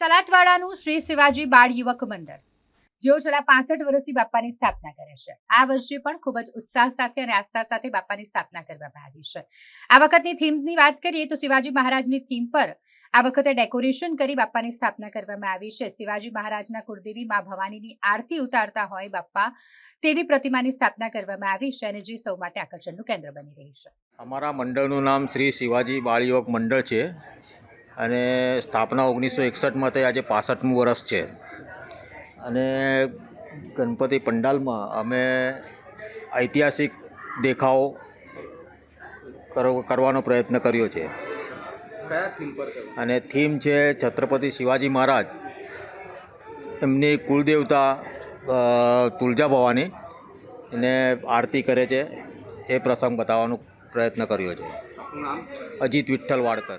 સલાટવાડાનું શ્રી શિવાજી બાળ યુવક મંડળ. જેઓ છેલ્લા પાસઠ વર્ષથી બાપાની સ્થાપના કરે છે. આ વર્ષે પણ ખૂબ જ ઉત્સાહ સાથે અને આસ્થા સાથે બાપાની સ્થાપના કરવામાં આવી છે. આ વખતની થીમની વાત કરીએ તો શિવાજી મહારાજની થીમ પર આ વખતે ડેકોરેશન કરી બાપાની સ્થાપના કરવામાં આવી છે. શિવાજી મહારાજના કુળદેવી મા ભવાનીની આરતી ઉતારતા હોય બાપા તેવી પ્રતિમાની સ્થાપના કરવામાં આવી છે અને જે સૌ માટે આકર્ષણનું કેન્દ્ર બની રહી છે. અમારા મંડળનું નામ શ્રી શિવાજી બાળ યુવક મંડળ છે. અને સ્થાપના ઓગણીસો એકસઠમાં થઈ આજે પાસઠમું વર્ષ છે. અને ગણપતિ પંડાલમાં અમે ઐતિહાસિક દેખાવ કર- કરવાનો પ્રયત્ન કર્યો છે. અને થીમ છે છત્રપતિ શિવાજી મહારાજ એમની કુળદેવતા તુલજા ભવાની એને આરતી કરે છે એ પ્રસંગ બતાવવાનો પ્રયત્ન કર્યો છે. અજીત વિઠ્ઠલ વાડકર.